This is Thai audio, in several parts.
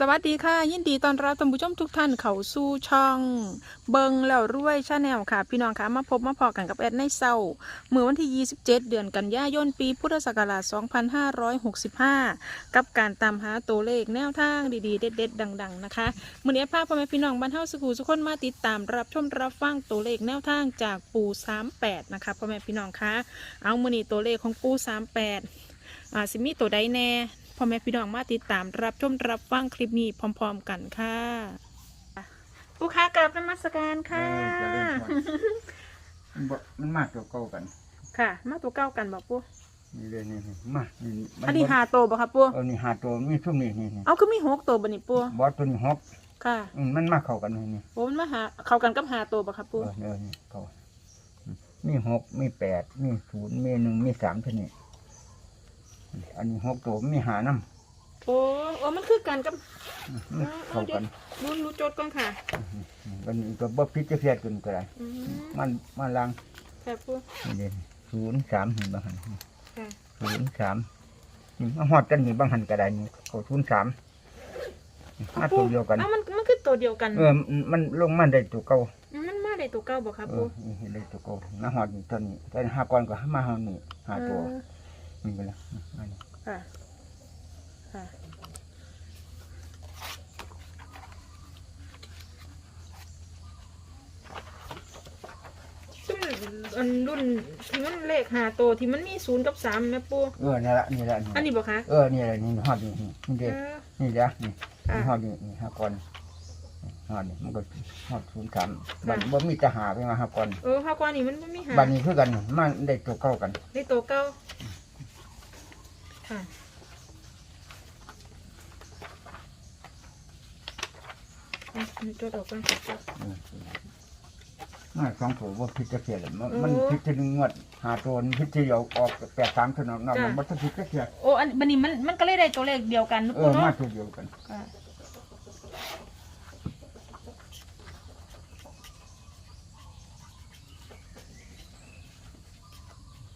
สวัสดีค่ะ ยินดีตอนรับท่านผู้ชมทุกท่านเข้าสู่ช่อง เบิงแล้วรวยชาแนลค่ะ พี่น้องคะมาพบมาพอกันกับแอดในเศร้าเมื่อวันที่ 27 เดือนกันยายนปีพุทธศักราช 2565 กับการตามหาตัวเลขแนวทางดีๆ เด็ดๆ ดัง ๆ นะคะมื่อนี้พาพพ่อแม่พี่น้องบ้านเฮาสกูสุกคนมาติดตามรับชมรับฟังตัวเลขแนวทางจากปู 38 นะคะพ่อแม่พี่น้องคะเอามื่อนี้ตัวเลขของปู 38อ่าสิมีตัวใดแน่ พ่อแม่พี่น้องมาติดตามรับชมรับฟังคลิปนี้พร้อม ๆ กันค่ะผู้ค้ากลับนมัสการค่ะ เออเจริญพร มันบ่มันมากตัวเก่ากัน ค่ะ มาตัวเก้ากันบอกปูนี่เลยนี่นี่มานี่นี่มัอันนี้บ่หาโตวบ่ครับปูเออนี่หาตัวมีทุ่มนี่นี่นี่เอาก็มีหกตัวบ่นี่ปูบอสตัวนี้หกค่ะอืมมันมาเข้ากันนี่นี่โอ้มันมาหาเข้ากันกับหาตัวบ่ครับเอปูอเออนี่เข้าอืมมีหกมีแปดมีศูนย์มีหนึ่งมีสามเท่านี้ อันนี้หกตัวมีหาน้โอ้โอ้มันคือกันกับำอืมมันเข้ากันรู้รู้โจทย์ก่อนค่ะอืมอันนี้ก็บ่พิจารณากันก็ได้อืมมันมาลังค่ะปูนี่เลยศูนย์สามเห็นบางหันค่ะศูนย์สามนี่มาหอดกันนี่บางหันก็ได้นี่เขาศูนย์สามมาตัวเดียวกันเอ้ามันมันคือตัวเดียวกัน เออมันมันลงมาได้ตัวเก่ามันมาได้ตัวเก้าบ่ครับเอปูอนี่เห็นได้ตัวเก่าน้าหอดนี่ตัวนี้แต่ห้าก้อนก็มาหานี่หาตัวเออ นี่ไปแล้วอันนี้ค่ะค่ะซึ่งอันรุ่นที่มันเลขหาตัวที่มันมีศูนย์กับสามแม่ปูเออนี่ละนี่ละอันนี้บ่คะเออนี่ละนี่หอดนี่นี่นี่เอเด็อนี่เด้อนี่ค่ะนี่หอดนี่นี่ห้าก้อนหอดนี่มันก็หอดศูนย์สามค่ะบันบ่มีจะหาไปมาห้าก้อนเออข้าวกวานนี่มันบ่มีหาบันนี้คือกันมันได้ตัวเก่ากัน ได้ตัวเก้า ค่ะอะนี่ตัวออกก่อนค่ะเออมาสองตัวว่าพิจารณาเลยมันโอ้มันพิจารณางวดหาตัวนี่พิจารณาออกแปดสามเท่านั้นนอกนั้นมันต้องพิจารณาโอ้อันบันนี้มันมันก็เลยได้ตัวเลขเดียวกันนะเอปูอมาเนาะตัวเดียวกันค่ะ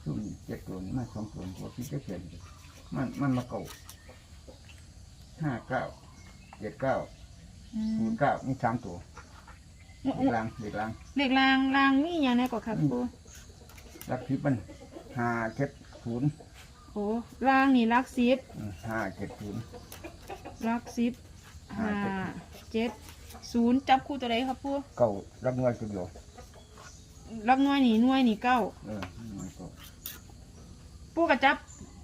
ซุ่มเจ็ดตัวนี่มาสองตัวตัวพิจารณา มันมันมาเก่าห้าเก้าเจ็ดเก้าอืศูมนย์เก้ามีสามตัวเด็กลางเด็กลางเลขรางรางนี่ยังไงกว่าครับปูรักทิพย์มันห้าเจ็ดศูนย์โอ้รางนี่รักสิบอืมห้าเจ็ดศูนย์ รักสิบห้าห้า เจ็ดศูนย์จับคู่ตัวใดครับปูเก้ารับเงินตัวเดียวรักหน่วยนี่หน่วยนี่เก้าเออหน่วยก็ปูกระจับ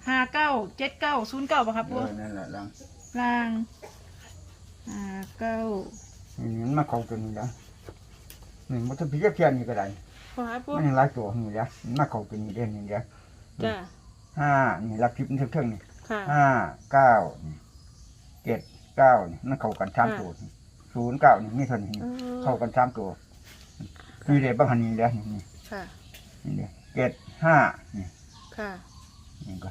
ห้าเก้าเจ็ดเก้าศูนย์เก้าป่ะครับเอปูอนั่นแหละลางรางห้าเก้านี่มันมาเก่าตัวนี้นะนี่มันจะพิจารณานี่ก็ได้พอครับปูมันยังหลายตัวนี่เดียวมันมาเก่าตัวนี้เด่นนี่เดียวจ้าห้านี่รักทิพย์มันเท่งๆนี่ค่ะ ห้าเก้านี่เจ็ดเก้านี่มันเข้ากันสามตัวนี่ศูนย์เก้านี่มีเท่านี้เออเข้ากันสามตัวนี่เดี๋ยวบางหันนี่เดี๋ยวนี่นี่ค่ะ นี่เดี๋ยวเจ็ดห้านี่ค่ะ นี่ก็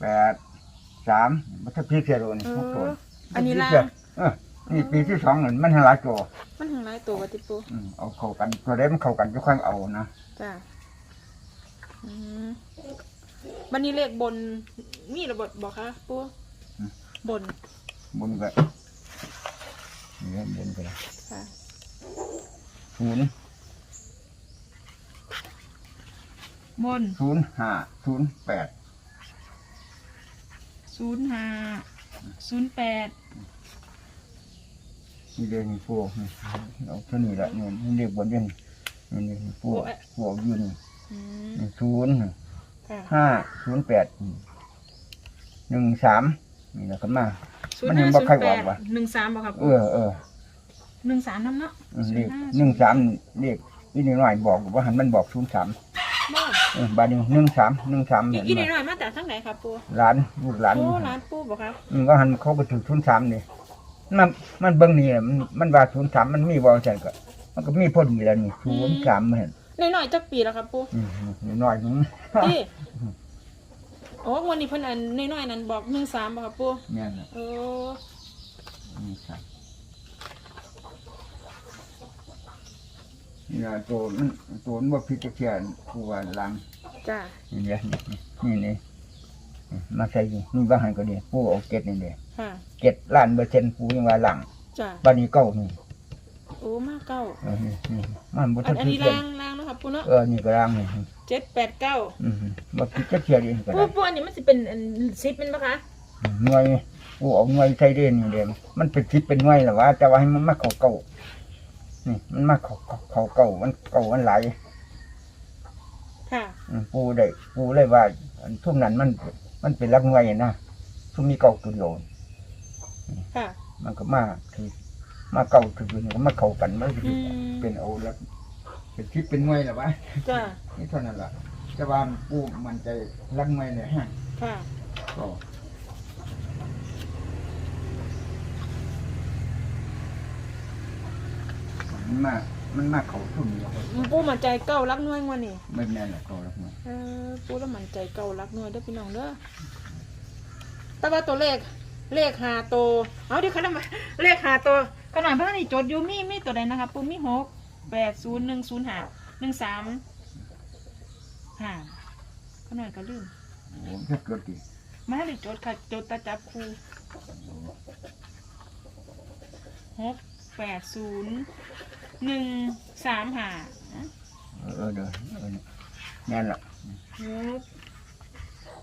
แปดสามมันจะพีเสียโรนี่เอหกตัวออันนี้รางเออนี่ปีที่สองเงินมันให้หลายตัวมันถึงหลายตัววะติปูอืมเอาเข้ากันตัวเล็มันเข้ากันจะค่อยเอานะจ้าอืมบันนี้เลขบนมีระบบบอกคะปูบน บนก็นี่บนก็ค่ะศูนย์บนศูนย์ห้าศูนย์แปด ศูนย์ห้าศูนย์แปดนี่เรียกนี่พวกนี่เอาเท่านี้แหละนี่นี่เรียกบนเด่นนี่นี่พวกพวกอยืนอืมนี่ศูนย์ค่ะห้าศูนย์แปดหนึ่งสามนี่แหละก็มาศูนมันย์ยัห้างบ่ศูนค่อยย์แปออดกว่ะหนึ่งสามบอกครับเออเออหนึ่งสามน้ำเนาะอืมเรียกหนึ่งสามเรียกอีนี่หน่อยบอกว่าหันมันบอกศูนย์สามบ่ เออบาดนี้หนึ่งสามหนึ่งสามอีเนี่กยอีกหน่อยๆมาแต่ทั้งไหนครับปูร้านลูกร้านโอ้ร้านปูบอกครับอืมก็หันเขาก็ถือศูนย์สามนี่มันมันเบิ่งนี่อะมันมันว่าศูนย์สามมันมีบ่ใช่ก็ มันก็มีพอดีแล้วนี่ศูนย์สามมันเห็นน้อยๆจักปีแล้วครับปูอืมน้อยๆนึงพี่โอ้วันนี้เพิ่นอันน้อยๆนั้นบอกหนึ่งสามบอกครับปูเนี่ยนะโอ้นี่ครับเนี่ยตัวมันตัวมันบ่พิจารณาผู้ว่าหลังจ้านี่เนี่ยนี่นี่มาใส่นี่นี่บ้าหันก็ดีปูเอาเก็ดนี่เด้ค่ะเก็ดล้านเปอร์เซ็นต์ปูยังว่าหลังจ้ะบ้านนี้เก้านี่โอ้มาเก้าเออนี่นี่มันบ่อัทันนอันคินี้ดเทียล่านงล่างเนาะค่ะปูเนาะเออนี่ก็ล่างนี่เจ็ดแปดเก้าอืมบ่คิดจะเทียดเองก็ปูได้ปูอันนี้มันสิเป็นอันซิปเป็นปะคะหน่วยปูเอาหน่วยใส่เด่นนี่เด้มันเป็นคิดเป็นหน่วยหรอวะแต่ว่าให้มันมาเข้าเก้า นี่มันมาเข้าเข้าเข้าเก้ามันเก้ามันหลายค่ะอืมปูได้ปูเลยว่าอันทุ่มนั้นมัน มันเป็นรักหน่วยนะทุ่มมีเก้าตัวเดียวค่ะ มันก็มาคือมาเก่าคือมันก็มาเข้ากันมันก็อืม เป็นเอาแล้วเป็นคิดเป็นหน่วยหรอวะจ้ะนี่เท่านั้นล่ะจะว่าปูมันใจรักหน่วยเนี่ยฮะค่ะ ก็ มันมามันมาเขาทุ่มเดียวปูมั่นใจเก้ารักน้อยงวดนี่ไม่แน่นหรอกเขารักหน่วยเออปูแล้วมั่นใจเก้ารักน้อยเด้อพี่น้องเด้อแต่ว่าตัวเลขเลขหาโตวเอาเดี๋ยวเขาทำไมเลขหาโตวขนาดเพื่อนนี่จดอยู่มีมีตัวใดนะคะปูมีหกแปดศูนย์หนึ่งศูนย์ห้าหนึ่งสามห้าขนาดก็ลืมโอ้ถ้าเกิดดิมาให้จดค่ะจดตาจับครูหกแปดศูนย์ หนึ่งสามห้าเออเด้อเออแน่นละหก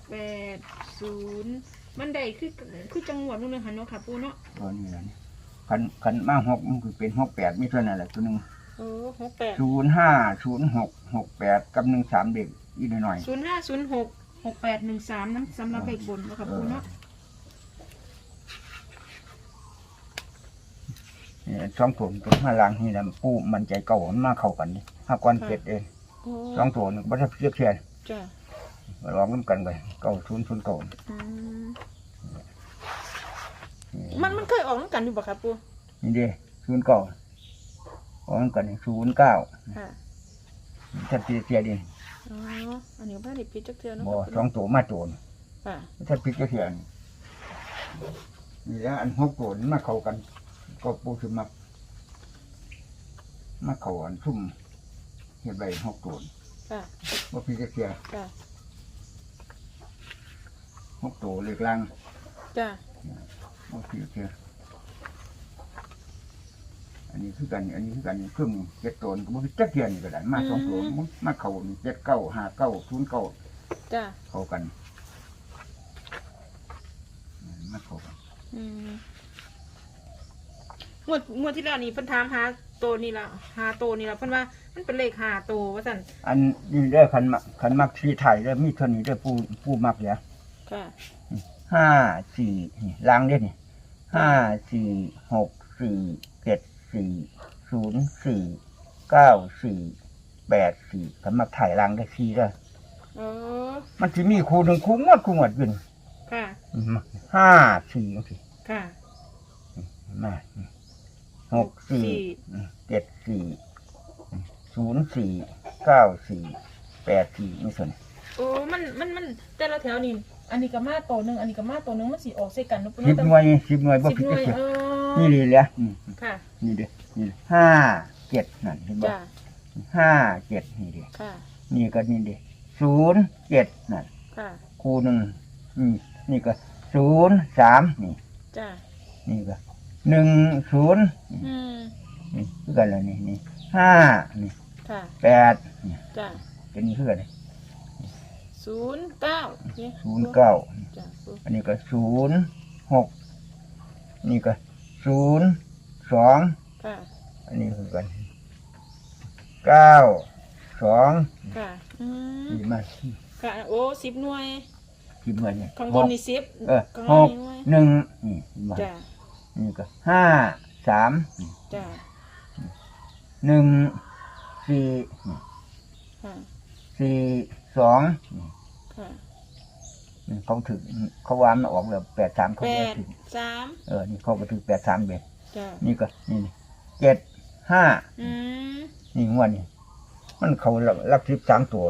แปดศูนย์มันได้คือคือจังหวัดนู่นเลยค่ะเนาะค่ะปูเนาะตอนนี้แหละนี่คันคันมาหกมันคือเป็นหกแปดมีเท่านั้นแหละตัวหนึ่งเออหกแปดศูนย์ห้าศูนย์หกหกแปดกับหนึ่งสามเด็กอีกหน่อยศูนย์ห้าศูนย์หกหกแปดหนึ่งสามน้ำสำหรับเลขบนเนาะค่ะปูเนาะ ๆ สองตัวมันเป็นมาล้างนี่แหละปูมันใจเก่ามันมาเข้ากันนี่ห้าก้อนเจ็ดเองโอ้สองตัวนึงบัตรเสียเทียนจ้ะมาลองน้ำกันไปเก้าศูนย์ศูนย์เก้าอืมมันมันเคยออกน้ำกันอยู่บ่ครับปูนี่เด้ศูนย์เก้าลองน้ำกันศูนย์เก้าค่ะถ้าเสียเทียดิอ๋ออันนี้บ้านดิพิจักเทือเนาะบ่ครับสองตัวมาตัวนี่ค่ะถ้าพิจารณานี่แล้วอันหกตัวนี่มาเข้ากัน ก็ปูคือมามาเข้าอันซุ่มเห็ดใบหกตัวค่ะ ว่าพิจารณาจ้ะหกตัวเล็กล่างจ้ะว่าพิจารณาอันนี้คือกันอันนี้คือกันครึ่งเจ็ดตัวนี่ก็บ่พิจารณานี่ก็ได้มาสองตัวมันมาเข้านี่เจ็ดเก้าห้าเก้าศูนย์เก้าจ้ะเข้ากันมาเข้ากัน อืม งวดงวดที่แล้วนี่เพิ่นถามหาตัวนี่ละหาตัวนี่ละเพิ่นว่ามันเป็นเลขหาตัวว่าสั่นอันนี้ได้อคันมักคันมักที่ไทยได้อมีเท่านี้ได้อปูปูมักเนี่ยค่ะห้าสี่นี่ล้างเด้นี่ห้าสี่หกสี่เจ็ดสี่ศูนย์สี่เก้าสี่แปดสี่คันมักถ่ายล้างได้สี่ได้อเออมันจะมีครูหนึ่งครูงวดครูงวดอยืนค่ะ ห้าสี่จังซี่ค่ะ มา หกสี่เจ็ดสี่ศูนย์สี่เก้าสี่แปดสี่นี่ส่วนโอ้มันมันมันแต่ละแถวนี่อันนี้ก็มาตัวหนึงอันนี้ก็มาตัวหนึงมันสิออกใส่กันเนาะสิบหน่วยสิบหน่วยบ่สิบผิดหน่วยเสียเออนี่เลยเลยนี่ค่ะนี่เด้อนี่เด้อห้าเจ็ดนั่นเห็นบ่จ้ะห้าเจ็ดนี่เด้อค่ะนี่ก็นี่เด้อศูนย์เจ็ดนั่นค่ะคูหนึ่งนี่นี่ก็ศูนย์สามนี่ จ้ะนี่ก็ หนึ่งศูนย์อืมนี่คือกันเลยนี่นี่ห้านี่ค่ะแปดนี่จ้ะเป็นนี่คือกันเลยศูนย์เก้านี่ศูนย์เก้าจ้ะปูอันนี้ก็ศูนย์หกนี่ก็ศูนย์สองค่ะอันนี้คือกันเก้าสองค่ะอืมนี่มาค่ะโอ้สิบหน่วยที่เหมือนเนี่ยข้างบนนี่สิบเออข้างหล่างกนี่หน่วยหนึ่งนี่มา จ้ะ นี่ก็ห้าสามนี่จ้ะหนึ่งสี่นี่ค่ะสี่สองนี่ค่ะนี่เขาถึงเขาวานมาออกแบบแปดสามเขาแปก็ดถึงสามเออนี่เขาก็ถึงแปดสามเบ็ดจ้ะนี่ก็นี่นี่เจ็ดห้าอืมนี่งวดนี่มันเขาลักลักทิพสามตัว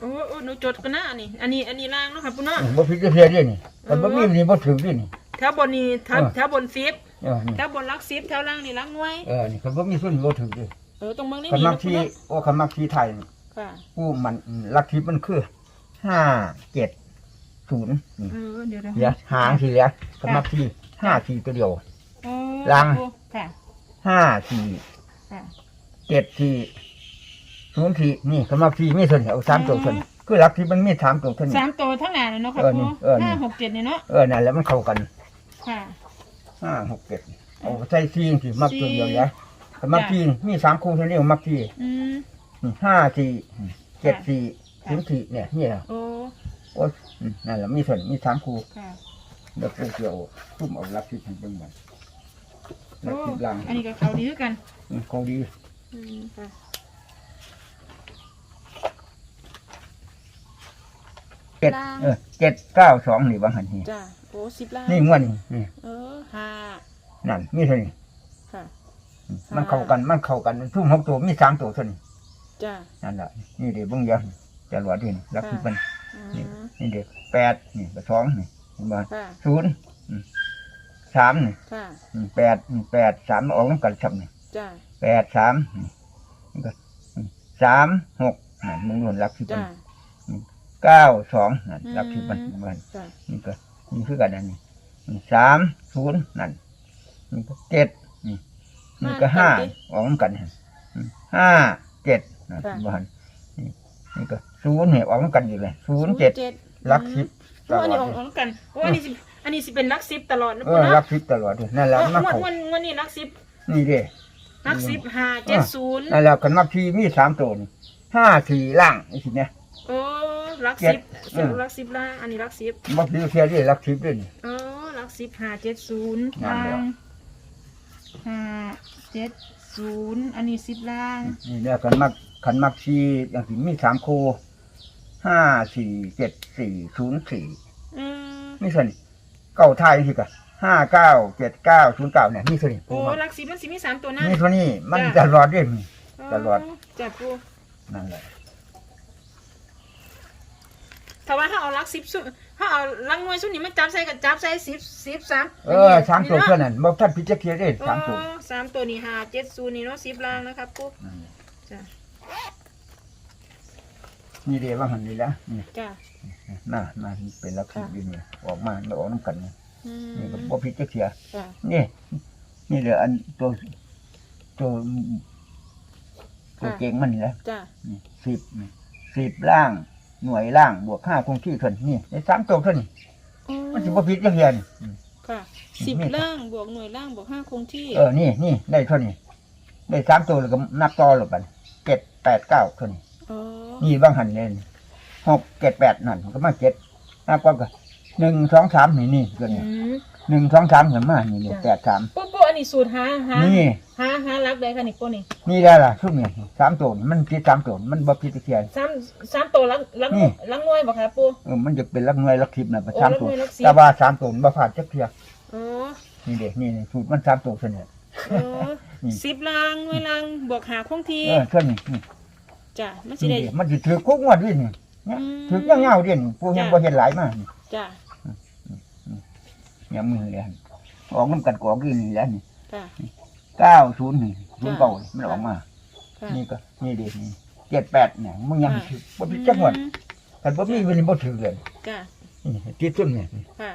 โอ้โอ้หนูจดกันนะอันนี้ อันนี้ อันนี้ล่างเนาะค่ะปุ้นเนาะบ่พิจารณาเด้นี่มันบ่มีนี่บ่ถึงเด้นี่ แถวบนนี่แถวเออ แถวบนสิบเออนี่แถวบนรักสิบแถวล่างนี่รักหน่วยเออนี่คันบ่มีส่วนบ่ถึงเด้เออตรงเมืองนี่คันมีมักเนาะที่ปุ้นเนาะโอ้คันมักที่ไทยนี่ค่ะผู้มันลักทิพมันคือห้าเจ็ดศูนย์นี่เออเดี๋ยวเดี๋ยวเหลือหางทีเหลือสำหรับที่ห้าทีตัวเดียวโอ้ลัง ค่ะ ห้าทีค่ะ เจ็ดทีศูนย์ทีนี่สำหรับที่มีส่วนเอาสามตัวส่วนคือหลักที่มันมีสามตัวส่วนสามตัวทั้งหลายเลยเนาะค่ะเออนี่ปูเออนี่ ห้าหกเจ็ดเนี่ยเนาะเออนั่นแหล้วมันเข้ากัน ค่ะ ห้าหกเจ็ดเอาใส่ซีนสิมักตัวเดียวสี่ยะสำหรับที่มีสามคู่เท่านี้มักที่อืมนี่ห้าทีเจ็ดทีค่ะ ศูนย์ทีเนี่ยนี่แหละโอ้ โอ้ยอืมนั่นแหละมีส่วนมีสามคู่ค่ะ เดี๋ยวปูเกี่ยวทุ่มเอาลักที่ให้เบิ่งมันลักโอ้ที่ลังอันนี้ก็เขาดีด้วยกันอืมของดี อืมค่ะ เจ็ดล่างเออเจ็ดเก้าสองนี่บางหันนี่จ้าโอ้สิบล้านนี่งวดนี่นี่เออห้านั่นมีเท่านี้ค่ะอืมค่ะมันเข้ากันมันเข้ากันทุ่มหกตัวมีสามตัวเท่านี้จ้านั่นแหละนี่เดี๋ยวเบิ่งเยอะจะหลวดดินลักที่มันอืนี่มนี่เด็กแปดนี่ก็สองนี่เห็นบ่ค่ะศูนย์อืมสามนี่ค่ะอืมแปดนี่แปดสามออกน้ำกันชับนี่จ้าแปดสามนี่นี่ก็อืมสามหกนั่นมึงหล่นลักที่มัจ้าน เก้าสองนั่นอืมลักที่มันมันจ้านี่ก็นี่คือกันอันนี้นี่สามศูนย์นั่นนี่ก็เจ็ดนี่นี่ก็ห้าออกน้ำกันหั่นอืมห้าเจ็ดนั่นบ้านนี่นี่ก็ศูนย์เนี่ยออกน้ำกันอยู่เลยศูนย์เจ็ดลักสิบโอ้อันนี้ออกออกกันโอ้อันนี้สิอันนี้สิเป็นลักซิปตลอดนะเอปูอเนาะรักทิพย์ตลอดเลยนั่นแหละเออมันวันเขาวันวันนี้ลักซิปนี่เด้ ลักซิปห้าเจ็ดศูนย์นั่นแหละกันมักทีมีสามตัวนี่ห้าสี่ล่างนี่สิเนี่ยโอ้ ลักเจ็ซิดปเออลักซิปล่างอันนี้ลักซิปมักทีเทียรี่รักทิพย์ด้วยนี่ เออลักซิปห้าเจ็ดศูนย์นั่นล่าแหละงห้าเจ็ดศูนย์อันนี้สิบล่างนี่เนี่ยกันมักขันมักทีอย่างที่มีสามคู่ห้าสี่เจ็ดสี่ศูนย์สี่อืมนี่ส่วนเก้าไทายสิกะห้าเก้าเจ็ดเก้าศูนย์เก้าเนี่ยนี่ส่วนนี้โอ้ลักซิปมันสิมีสามตัวนะนี่ส่วนนี้มันจ้ะจะรอดด้วยนี่ตลอด จับปูนั่นแหละ ถ้าว่าถ้าเอาลักซิปสุถ้าเอาลังหน่วยสุดนี้มันจับใส่กับจับใส่สิบสิบสามเออสามตัวเท่านั้นบอกท่านพิจารณาได้สามตัวอ๋อสามตัวนี้ห้าเจ็ดศูนย์นี่เนาะสิบล่างนะครับปูนั่นแหละจ้ะนี่เดียวว่าหันนี่ละนี่จ้ะน่าน่าเป็นลักษณะดีนี่ออกมาแล้วออกน้ำกันนี่อืมนี่ก็บ่พิจารณาจ้ะนี่นี่เดี๋ยวอันตัวตัวตัวเก่งมันนี่แหละจ้ะนี่สิบนี่สิบล่าง หน่วยล่างบวกห้าคงที่เท่านี้นี่ในสามตัวเท่านี้อ๋อมันสิบ่ผิดจักเทียนค่ะสิบล่างบวกหน่วยล่างบวกห้าคงที่ เออนี่นี่ได้เท่านี้ได้สามตัวแล้วก็นับต่อแล้วกันเจ็ดแปดเก้าเท่านี้อ๋อนี่บางหันเลยหกเจ็ดแปดนั่นมันก็มาเจ็ดนับก็ก็หนึ่งสองสามนี่นี่ตัวอืนี้มหนึ่งสองสามเห็นมานี่นี่แปดสามปูปูอั นนี้สูตรหาหานี่ หาหารักได้ค่ะนี่ปูนี่นี่ได้ละทุกเนี่ยสามตัวนี่มันผิดสามตัวมันบ่ผิดจักเทียน สามสามตัวลักลักนี่ลักหน่วยบ่คะปู เออมันจะเป็นลักหน่วยลักทิพย์นะประสามตัวโอ้ลักหน่วยลักสิบ แต่ว่าสามตัวมันบ่ผ่านจักเทียอ๋อนี่เด็กนี่นี่สูตรมันสามตัวเสนอ อ๋อนี่ สิบล่างหน่วยล่างบวกหาคงที่เออเท่านี้นี่จ้ะมันสินี่ได้ เด็กมันสิถือคุกงวดด้วยนี่เนี่ยอืมถือเงาๆด้วยนี่ผู้ยังจ้ะ บ่เห็นหลายมากนี่จ้ะเนี่ยมือเลยหั่นออกน้ำกันกออกอีนี่แหล้วนี่ จ้ะเก้าศูนย์นี่ศูนย์จ้ะเก้ามันออกมา ค่ะ นี่ก็นี่เด็กนี่เจ็ดแปดเนี่ยมึงยังค่ะถือบ่ผิดจักงวดอืมแต่บ่มีวันนี้บ่ถือเลยจ้ะนี่ติดซุ่มเนี่ยค่ะ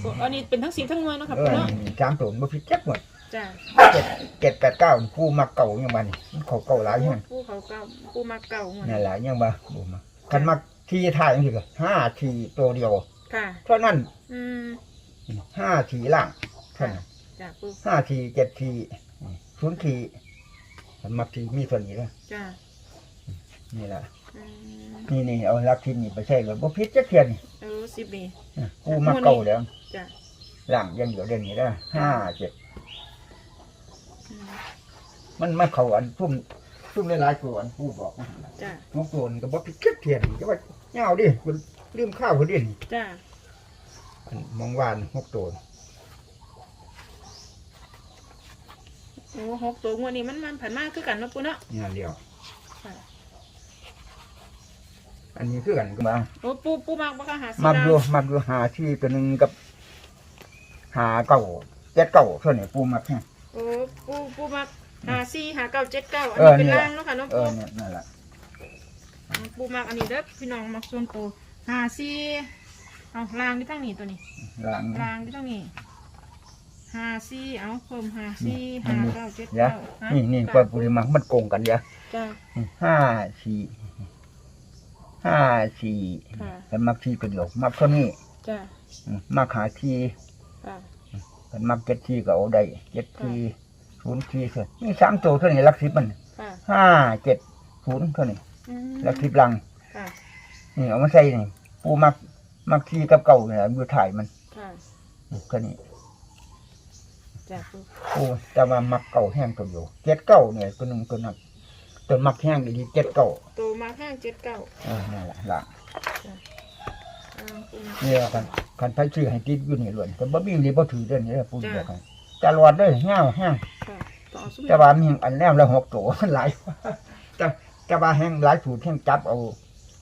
โอ้อันนี้เป็นทั้งสิบทั้งหน่วยเนาะครับเอปูอเนาะนี่สามตัวบ่ผิดจักงวดจ้ะเจ็ดเจ็ดแปดเก้าผู้มักเก่ายังบ้านี่มันเขาเก่าหลายยังปูเขาเก่าปูมาเก่าหมดนั่นหลายยังบ้าบ่มาคันมักที่ถ่ายจังซี่ก็ห้าทีตัวเดียวค่ะ เท่านั้นอืมห้าทีล่างเท่านั้น จ้ะปูห้าทีเจ็ดทีศูนย์ทีคันมักทีมีส่วนนี้แล้วจ้ะนี่แหละอืมนี่นี่เอาลักทีนี่ไปใช้เลยบ่ผิดจักเทียนนี่เออสิบนี่กูมักเก่าแล้วจ้ะล่างยังเหลือเดือนนี้ได้ห้าเจ็ดอืมมันมันเข้าอันซุ่มซุ่มหลายๆตัวอันผู้บอกนะจ้ะน้องตัวนี่ก็บ่ผิดจักเทียนจะว่าเงาดิคุณลืมข้าวคนดิจ้ะอันมองวานหกตัว โอ้หกตัวงวดนี้มันมันผ่านมากคือกันเนาะปูเนาะเนี่ยเดียว ค่ะอันนี้คือกันก็มาโอ้ปูปูมากปะคะหาสีมักดาดูมักดูหาที่ตัวหนึ่งกับ หาเก่าเจ็ดเก่าเท่านี้ปูมักแค่โอ้ปูปูมากหาสี่หาเก้าเจ็ดเก้าอันเอนี้อเป็นนี่แหละล่างเนาะค่ะน้องเอปูอเนี่ยนั่นแหละปูมากอันนี้เด้อพี่น้องมักส่วนตัวหาสี่หเอาลางที่ตั้งนี่ตัวนี้ล่างลางที่ตั้งนี่ ห้าสี่เอาเพิ่มห้าสี่นี่ห้านี่เก้าเจ็ดเดี๋ยวเก้าฮะนี่นี่จ้ะก็ปุริมามันโกงกันเดี๋ยวจ้า ห้าสี่ห้าสี่ค่ะ กันมักที่ตัวเดียวมักเท่านี้จ้าอืมมักหาที่ ค่ะ กันมักเจ็ดที่ก็เอาได้เจ็ดที่ศูนย์ที่เท่านี่สามตัวเท่านี้หลักสิบมันค่ะห้าเจ็ดศูนย์เท่านี้อืมหลักสิบลังค่ะนี่เอามาใส่นี่ปูมักมักที่กับเก่าเนี่ยมือถ่ายมันค่ะแค่นี้ จ้าปูปูแต่ว่ามักเก่าแห้งตัวเดียวเจ็ดเก่าเนี่ยตัวหนึ่งตัวนั้นตัวมักแห้งดีๆเจ็ดเก่าตัวมาห้างเจ็ดเก้าอ่านั่นแหละล่ะอ่าปูมานี่แหละกันกันไผชื่อให้ติดอยู่นี่ล้วนแต่บ่มีนี่บ่ถือเด้อนี่แหละปูบอกให้ตลอดเลยแห้งแห้งค่ะต่อสู้แต่ว่ามีอันแนมละหกตัวมันหลายแต่แต่ว่าแห้งหลายสูตรแห้งจับเอา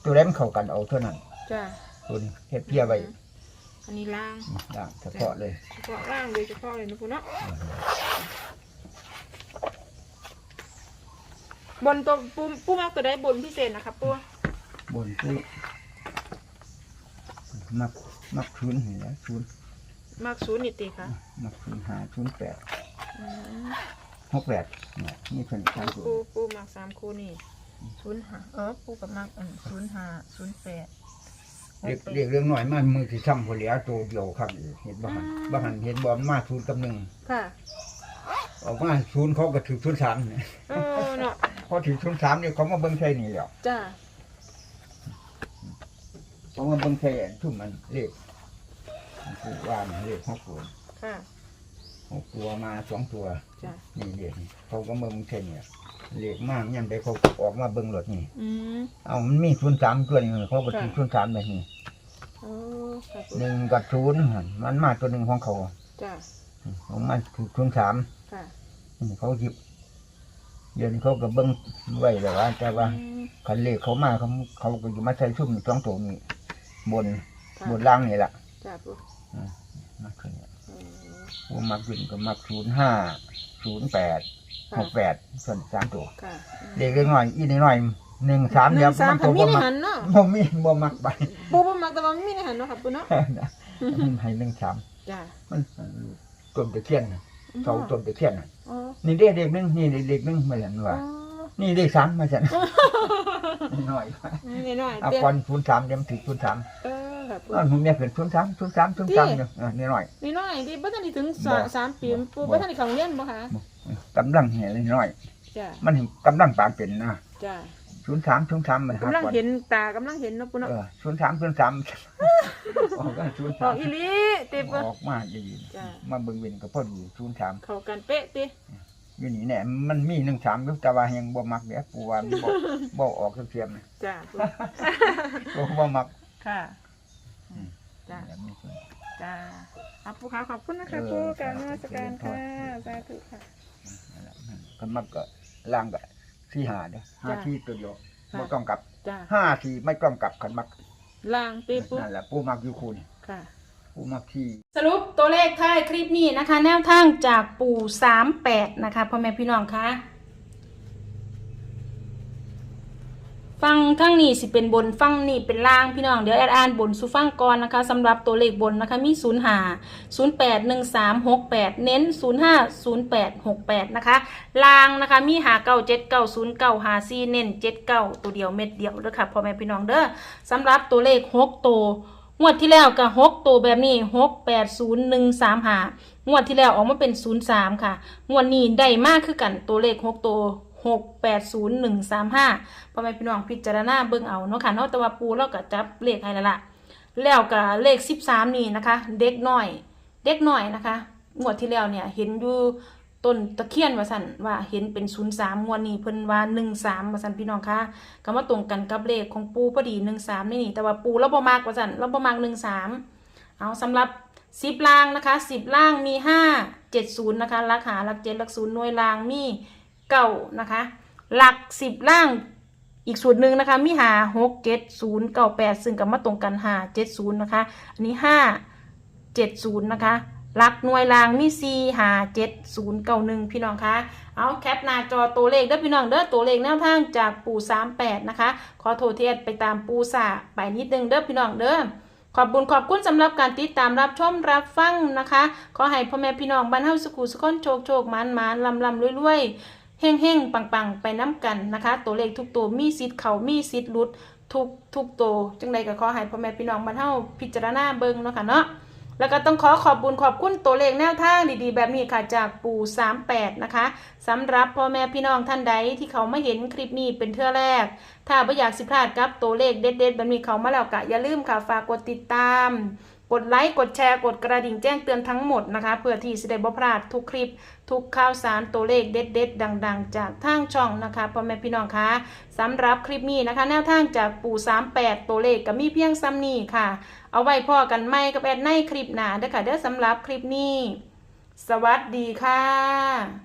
ตัวเล่มเข้ากันเอาเท่านั้นจ้าตัวนี้เฮ็ดเพียไว้อั นนี้ล่างด่างเฉพาะเลยเฉพาะล่างโดยเฉพาะเลยนะปูเนาะบนตัวปูปูมักตัวได้บนพิเศษนะครับปูบนปูมักมักทุนนี่แหละทุนมักศูนย์นิติค่ะมักทุนหาทุนแปดอืมหกแปดเนี่ยนี่เป็นทางตัวปูปูมักสามคูนี่ศูนย์ห้าเออปูกับมักอันศูนย์ห้าศูนย์แปด เรียกเรียกเรื่องหน่อยมันมือที่ซ้ำพอเหลียตัวเดียวครับเห็นบ่หันบ่หันเห็นบ่มันมาทุนกับหนึ่งค่ะออกมาศูนย์เขาก็ถือศูนย์สามเนี่ยเออเนาะพอถือศูนย์สามเนี่ยเขามาเบิ้งใช่นี่แหล้วจ้าเขามาเบิ้งใช่อันทุ่มมันเลขผู้ว่านี่เลขหกตัวค่ะหกตัวมาสองตัวจ้านี่เลขนี่เขาก็มาเบิ้งใช่เนี่ยเลขมากยังได้เขาออกมาเบิ้งรถนี่อืมเอามันมีศูนย์สามตัวนี่เขาก็ถือศูนย์สามแบบนี้ โอ้ค่ะปูหนึ่งกับศูนย์หั่นมันมาตัวหนึ่งของเขาจ้าของมันถือศูนย์สามค่ะเขาหยิบเดี๋ยวนี้เขาก็เบิ้งไว้แต่ว่าแต่ว่าอืมคันเลขเขามาเขาเขาก็อยู่มาใช้ชุ่มสองตัวนี้บนค่ะบนล่างนี่แหละจ้าปูมักขึ้นเนี่ยเออผู้มักขึ้นก็มักศูนย์ห้าศูนย์แปดหค่ะกแปดส่วนสามตัว ค่ะอืมเด็กเล็กน้อยอีนิดหน่อย หนึ่งสามหเดียนึ่วงสามมันผัตันวมีบ่ในมักหันเนาะบ่มีบ่มักไปปูบ่มักแต่ว่ามันมีในหันเนาะค่ะปูเนาะมันให้หนึ่งสามจ้ามันต้นตะเคียนน่ะเสาต้นตะเคียนน่ะอ๋อนี่เด็กเด็กหนึงนี่เด็กหนึงมาเห็นอ๋อว่า นี่เด็กสามมาเห็นหน่อยนิดหน่อยเอาเตี้ยก่อนศูนย์สามเดี๋ยวมันถึงศูนย์สามเออค่ะปูอ่าผมเนี่ยเป็นศูนย์สามศูนย์สามศูนย์สามอยู่อ่านี่หน่อยนิดหน่อยดิบ่ทันได้ถึงสาบ่สามปีปูบ่ บ่ทันได้เข้าโรงเรียนบ่คะกำลังเห็นนิดหน่อย จ้ามันเห็นกำลังปานเป็นนะ จ้า ศูนย์สามศูนย์สามมันหากำลังก่อนเห็นตากำลังเห็นเนาะปูเนาะเออศูนย์สามศูนย์สามออกก็ศูนย์บสาอมกอีหลีติบออกมาดีจ้ะ มาเบิ่งเวินก็พอดีศูนย์สามเข้ากันเป๊ะติอยู่นี่แหละมันมีหนึ่งสามอยู่แต่ว่ายังบ่มักเดี๋ยวปูว่ามันบ่ บ่ออกเทียมๆนะจ้าปูบ่บ่มักค่ะจ้า แบบนี้ส่วนจ้าอะปูขาขอบคุณนะคะเออปูการนมัสการครัค่ะบสาธุค่ะ นั่นแหละก็มักก็ล่างก็ สี่หาเด้อห้าจ้ะที่ตัวเดียวค่ะบ่ต้องกลับจ้าห้าที่ไม่ต้องกลับกันมักล่างติปูนั่นแหละปูมักอยู่คูนี่ค่ะ ปูมักที่ สรุปตัวเลขท้ายคลิปนี้นะคะ แนวทางจากปู่38นะคะพ่อแม่พี่น้องคะ ฟังทั้งนี้สิเป็นบนฟังนี่เป็นล่างพี่น้องเดี๋ยวแอดอ่านบนสู่ฟังก่อนนะคะสำหรับตัวเลขบนนะคะมี 0 5 0 8 1 3 6 8 เน้น 0 5 0 8 6 8 นะคะล่างนะคะมีหา9 7 9 0 9หา4เน้น7 9ตัวเดียวเม็ดเดียวเด้อค่ะพ่อแม่พี่น้องเด้อสำหรับตัวเลข6ตัวงวดที่แล้วก็หกตัวแบบนี้หกแปดศูนย์หนึ่งสามหางวดที่แล้วออกมาเป็นศูนย์สามค่ะงวดนี้ได้มากคือกันตัวเลขหกตัว หกแปดศูนย์หนึ่งสามห้าพ่อแม่พี่น้องพิจารณาเบิ่งเอาเนาะค่ะเนาะแต่ว่าปูเราก็จับเลขให้แล้วล่ะแล้วก็เลขสิบสามนี่นะคะ เด็กน้อย เด็กน้อยนะคะงวดที่แล้วเนี่ยเห็นอยู่ต้นตะเคียนว่าสันว่าเห็นเป็นศูนย์สามงวดนี้เพิ่นว่าหนึ่งสามว่าสันพี่น้องคะก็มาตรงกันกับเลขของปูพอดีหนึ่งสามนี่นี่แต่ว่าปูเราบ่มากว่าสันเราบ่มากหนึ่งสามเอาสำหรับสิบล่างนะคะสิบล่างมีห้าเจ็ดศูนย์นะคะลักหาลักเจ็ดลักศูนย์หน่วยล่างมี เก้านะคะ หลักสิบล่างอีกสูตรหนึ่งนะคะมีหาหกเจ็ดศูนย์เก้าแปดซึ่งกับมาตรงกันหาเจ็ดศูนย์นะคะ อันนี้ห้าเจ็ดศูนย์นะคะหลักหน่วยรางมีสี่หาเจ็ดศูนย์เก้าหนึ่งพี่น้องคะเอาแคปหน้าจอตัวเลขเด้อพี่น้องเด้อตัวเลขแนวทางจากปู่สามแปดนะคะ ขอโทษที่แอดไปตามปูสาไปนิดนึงเด้อพี่น้องเด้อขอบบุญขอบคุณสำหรับการติดตามรับชมรับฟังนะคะ ขอให้พ่อแม่พี่น้องบ้านเฮาสุขุสุขคนโชคโชคหมานหมานลำลำรวยๆ งเฮงปังปังไปน้ำกันนะคะ ตัวเลขทุกตัวมีสิทธิ์เขามีสิทธิ์หลุดทุกทุกตัวจังใดก็ขอให้พ่อแม่พี่น้องบ้านเฮาพิจารณาเบิ่งเนาะค่ะเนาะแล้วก็ต้องขอขอบบุญขอบคุณตัวเลขแนวทางดีๆ แบบนี้ค่ะจากปู่ 38 นะคะสำหรับพ่อแม่พี่น้องท่านใดที่เขาไม่เห็นคลิปนี้เป็นเทื่อแรก ถ้าไม่อยากสิพลาดกับตัวเลขเด็ดๆแบบนี้เขามาแล้วกะอย่าลืมค่ะฝากกดติดตาม กดไลค์กดแชร์กดกระดิ่งแจ้งเตือนทั้งหมดนะคะ เพื่อที่จะได้บ่พลาดทุกคลิป ทุกข่าวสารตัวเลขเด็ด ๆ ดัง ๆ จากทางช่องนะคะพ่อแม่พี่น้องคะสำหรับคลิปนี้นะคะ แนวทางจากปู่ 38 ตัวเลขก็มีเพียงซ้ำนี้ค่ะ เอาไว้พ่อกันไม่กับแอดในคลิปหนาเด้อค่ะเด้อสำหรับคลิปนี้ สวัสดีค่ะ